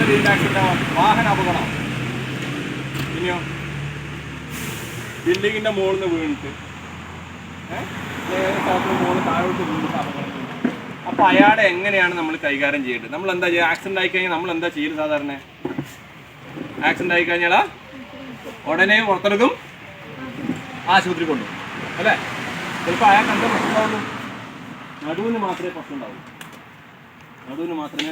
രീതിയിൽ ആക്സിഡന്റ് വാഹന അപകടം? പിന്നെയോ ബിൽഡിങ്ങിന്റെ മുകളിൽ നിന്ന് വീണിട്ട് ഏഹ് മുകളിൽ താഴോട്ട് വീണിട്ട് അപകടം ചെയ്യും. അപ്പൊ അയാളെ എങ്ങനെയാണ് നമ്മൾ കൈകാര്യം ചെയ്യേണ്ടത്? നമ്മൾ എന്താ ചെയ്യുക ആക്സിഡന്റ് ആയി കഴിഞ്ഞാൽ നമ്മൾ എന്താ ചെയ്യുന്നത് സാധാരണ? ആക്സിഡന്റ് ആയി കഴിഞ്ഞാൽ ഉടനെ പുറത്തെടുക്കും ആശുപത്രി കൊണ്ടുപോകും. അല്ലേ? ചിലപ്പോൾ അയാൾക്ക് എന്താ പ്രശ്നം ഉണ്ടാവുള്ളൂ നടുവിന് മാത്രമേ പ്രശ്നം ഉണ്ടാവുള്ളൂ നടുവിന് മാത്രമേ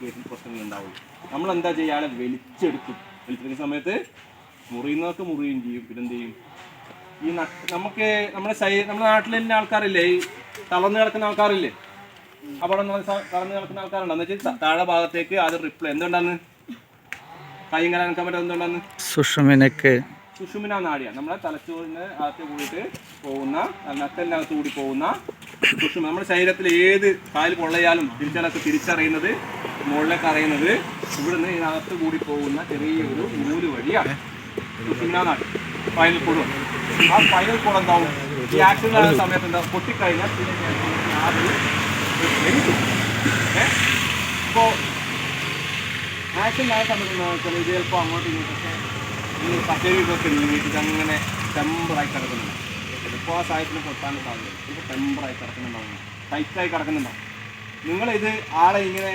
കേസിൽ പ്രശ്നങ്ങൾ ഉണ്ടാവുള്ളൂ. നമ്മൾ എന്താ ചെയ്യുക? അയാളെ വലിച്ചെടുക്കും. വലിച്ചെടുക്കുന്ന സമയത്ത് മുറിയുന്നതൊക്കെ മുറിയും ചെയ്യും. പിന്നെന്ത് ചെയ്യും? ഈ നമുക്ക് നമ്മുടെ ശരീരം നമ്മുടെ നാട്ടിൽ തന്നെ ആൾക്കാരില്ലേ? ഈ തളർന്നു കിടക്കുന്ന ആൾക്കാരില്ലേ? അവിടെ തളർന്നു കിടക്കുന്ന ആൾക്കാരുണ്ടോ? എന്ന് വെച്ചാൽ താഴെ ഭാഗത്തേക്ക് അത് റിപ്ലൈ എന്തുകൊണ്ടാണ്? കൈയും കലനക്കാൻ പറ്റാത്ത എന്തുകൊണ്ടാണ്? സുഷുമിനക്ക് സുഷുമിന നാടിയാണ് നമ്മളെ തലച്ചോറിന് അകത്ത് കൂടിയിട്ട് പോകുന്ന നക്കലിനകത്ത് കൂടി പോകുന്ന സുഷുമ. നമ്മുടെ ശരീരത്തിൽ ഏത് കാൽ കൊള്ളയാലും തിരിച്ചാലൊക്കെ തിരിച്ചറിയുന്നത് മുകളിലേക്ക് അറിയുന്നത് ഇവിടുന്ന് ഇതിനകത്ത് കൂടി പോകുന്ന ചെറിയൊരു നൂൽ വഴിയാണ് സുഷുമിന നാടി ഫൈനൽ കോഡ് ആ ഫൈനൽ കോഡ് എന്താവും? ഈ ആക്സിഡന്റ് ആകുന്ന സമയത്ത് എന്താ? പൊട്ടിക്കഴിഞ്ഞാൽ പിന്നെ വലിക്കും ഏഹ് ആയ സമയത്ത് ചിലപ്പോൾ അങ്ങോട്ടും ഇങ്ങോട്ടൊക്കെ ഈ കച്ചേരിക്കൊക്കെ നീങ്ങിയിട്ട് അങ്ങനെ ടെമ്പറായി കിടക്കുന്നുണ്ട്. ചിലപ്പോൾ ആ സാഹചര്യത്തിന് പൊട്ടാൻ സാധ്യത ഇപ്പോൾ ടെമ്പറായി കിടക്കുന്നുണ്ടാവും ടൈറ്റായി കിടക്കുന്നുണ്ടാവും. നിങ്ങളിത് ആളെ ഇങ്ങനെ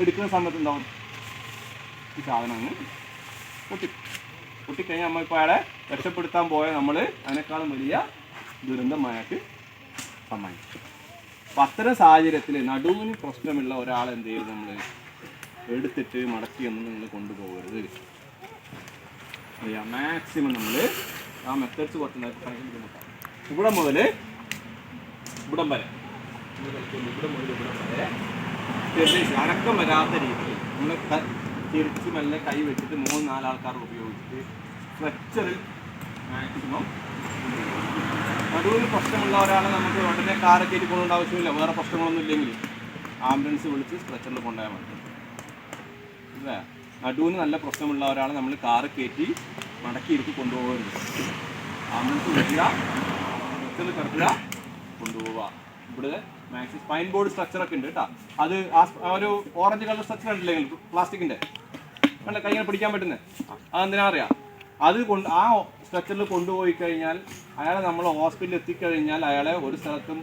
എടുക്കുന്ന സമയത്ത് ഉണ്ടാവും ഈ സാധനം അങ്ങ് പൊട്ടി പൊട്ടിക്കഴിഞ്ഞാൽ നമ്മൾ ഇപ്പോൾ അയാളെ രക്ഷപ്പെടുത്താൻ പോയാൽ നമ്മൾ അതിനേക്കാളും വലിയ ദുരന്തം അയാൾക്ക് സമ്മാനിക്കും അപ്പം അത്തരം സാഹചര്യത്തിൽ നടുവിന് പ്രശ്നമുള്ള ഒരാളെ എന്ത് ചെയ്യും നമ്മൾ എടുത്തിട്ട് മടക്കിയൊന്നും നിങ്ങൾ കൊണ്ടുപോകരുത്. മാക്സിമം നമ്മൾ ആ മെത്തേഡ്സ് കുറച്ച് ബുദ്ധിമുട്ടാണ് ഇവിടെ മുതൽ ഇവിടം വരെ. ഇവിടെ മുതൽ ഇവിടം വരെ. ചെറിയ അടക്കം വരാത്ത രീതിയിൽ നമ്മൾ തിരിച്ച് മെല്ലെ കൈ വെച്ചിട്ട് മൂന്ന് നാലാൾക്കാർ ഉപയോഗിച്ചിട്ട് സ്ട്രെച്ചറിൽ മാക്സിമം നടുവിന് പ്രശ്നമുള്ള ഒരാളെ നമുക്ക് ഉടനെ കാറൊക്കെ കയറ്റി പോകേണ്ട ആവശ്യമില്ല. വേറെ പ്രശ്നങ്ങളൊന്നും ഇല്ലെങ്കിൽ ആംബുലൻസ് വിളിച്ച് സ്ട്രെച്ചറിൽ കൊണ്ടുപോയാൽ മതി. അല്ലേ നടുവിന് നല്ല പ്രശ്നമുള്ള ഒരാളെ നമ്മൾ കാറ് കയറ്റി മടക്കി ഇരുത്തി കൊണ്ടുപോകരുത്. ആംബുലൻസ് വിളിക്കുക. സ്ട്രെച്ചറിൽ കിടക്കുക കൊണ്ടുപോവുക. ഇവിടെ മാക്സിമം സ്പൈൻ ബോർഡ് സ്ട്രക്ചർ ഒക്കെ ഉണ്ട് കേട്ടോ. അത് ആ ഒരു ഓറഞ്ച് കളർ സ്ട്രക്ചർ ഉണ്ടല്ലേ പ്ലാസ്റ്റിക്കിന്റെ അല്ല കൈ പിടിക്കാൻ പറ്റുന്നത് അതെന്തിനാ അറിയാം? അത് കൊണ്ട് ആ സ്ട്രക്ചറിൽ കൊണ്ടുപോയി കഴിഞ്ഞാൽ അയാളെ നമ്മൾ ഹോസ്പിറ്റലിൽ എത്തിക്കഴിഞ്ഞാൽ അയാളെ ഒരു സ്ഥലത്തും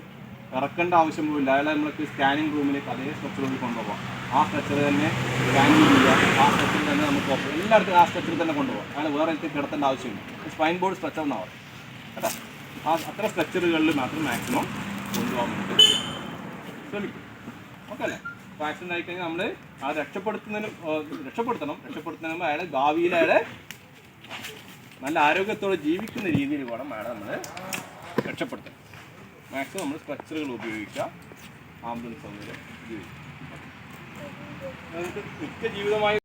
ഇറക്കേണ്ട ആവശ്യം പോയില്ല അയാളെ നമ്മൾക്ക് സ്കാനിങ് റൂമിലേക്ക് അതേ സ്ട്രക്ചറിൽ കൊണ്ടുപോകാം ആ സ്ട്രക്ചർ തന്നെ സ്കാനിങ് ചെയ്യുക ആ സ്ട്രക്ചറിൽ തന്നെ നമുക്ക് ഓപ്പ- എല്ലായിടത്തും ആ സ്ട്രക്ചറിൽ തന്നെ കൊണ്ടുപോകാം. അങ്ങനെ വേറെ എടുത്ത് കിടത്തേണ്ട ആവശ്യമില്ല. സ്പൈൻ ബോർഡ് സ്ട്രക്ചർ എന്നാണ് കേട്ടോ? ആ അത്ര സ്ട്രക്ചറുകളിൽ മാത്രം മാക്സിമം കൊണ്ടുപോകാൻ വേണ്ടി ശ്രമിക്കും. ഓക്കെ അല്ലേ? ആക്സിഡന്റ് ആയി കഴിഞ്ഞാൽ നമ്മൾ ആ രക്ഷപ്പെടുത്തുന്നതിന് രക്ഷപ്പെടുത്തണം. രക്ഷപ്പെടുത്തുന്നതിന് അയാളെ ഭാവിയിൽ അയാളെ നല്ല ആരോഗ്യത്തോടെ ജീവിക്കുന്ന രീതിയിൽ വേണം അയാളെ നമ്മൾ രക്ഷപ്പെടുത്തണം മാക്സിമം നമ്മൾ സ്ട്രക്ചറുകൾ ഉപയോഗിക്കുക. ആംബുലൻസ് സൗകര്യം ഉപയോഗിക്കുക. നമുക്ക് നിത്യ ജീവിതമായി